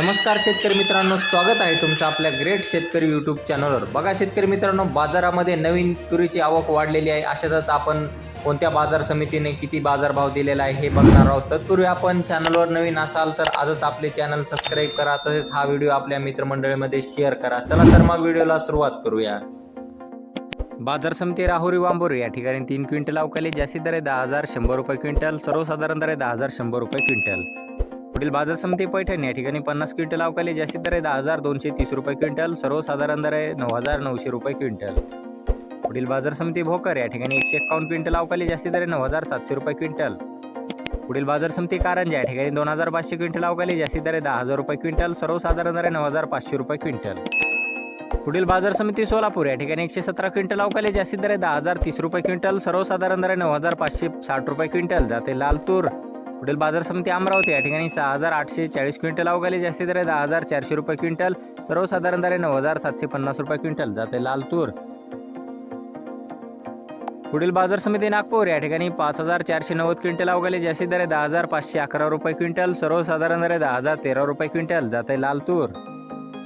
नमस्कार शेतकरी मित्रांनो स्वागत आहे तुमचं आपल्या ग्रेट शेतकरी यूट्यूब चॅनलवर बघा शेतकरी मित्रांनो बाजारामध्ये नवीन तुरीची आवक वाढलेली आहे. अशातच आपण कोणत्या बाजार समितीने किती बाजारभाव दिलेला आहे हे बघणार आहोत. तत्पूर्वी आपण चॅनलवर नवीन असाल तर आजच आपले चॅनल सबस्क्राईब करा. तसेच हा व्हिडिओ आपल्या मित्रमंडळीमध्ये शेअर करा. चला तर मग व्हिडिओला सुरुवात करूया. बाजार समिती राहुरी वांबोरी या ठिकाणी तीन क्विंटल अवकाली जास्तीत दर आहे दहा हजार शंभर रुपये क्विंटल सर्वसाधारण दर आहे दहा हजार शंभर रुपये क्विंटल. पुढील बाजार समिती पैठण या ठिकाणी पन्नास क्विंटल अवकाली जास्तीत दर आहे. दहा हजार दोनशे तीस रुपये क्विंटल. सर्वसाधारण दर आहे नऊ हजार नऊशे रुपये क्विंटल. पुढील बाजार समिती भोकर. या ठिकाणी एकशे एक्कावन्न क्विंटल अवकाली जास्तीत दर आहे. नऊ हजार सातशे रुपये क्विंटल. पुढील बाजार समिती कारंजा. या ठिकाणी दोन हजार पाचशे क्विंटल अवकाली जास्तीत दर आहे. दहा हजार रुपये क्विंटल. सर्वसाधारण दर आहे नऊ हजार पाचशे रुपये क्विंटल. पुढील बाजार समिती सोलापूर. या ठिकाणी एकशे सतरा क्विंटल अवकाली जास्तीत दर आहे. दहा हजार तीस रुपये क्विंटल. सर्वसाधारण दर आहे नऊ हजार पाचशे साठ रुपये क्विंटल. जाते लाल तूर पुढील बाजार समिती अमरावती या ठिकाणी सहा हजार आठशे चाळीस क्विंटल अवघाली जास्तीत दर आहे दहा हजार चारशे रुपये क्विंटल सर्वसाधारण दर आहे नऊ हजार सातशे पन्नास रुपये क्विंटल जाते लाल तूर. पुढील बाजार समिती नागपूर या ठिकाणी पाच हजार चारशे नव्वद क्विंटल अवघाली जास्तीत दर आहे दहा हजार पाचशे अकरा रुपये क्विंटल सर्वसाधारण दर आहे दहा हजार तेरा रुपये क्विंटल जाते लाल तूर.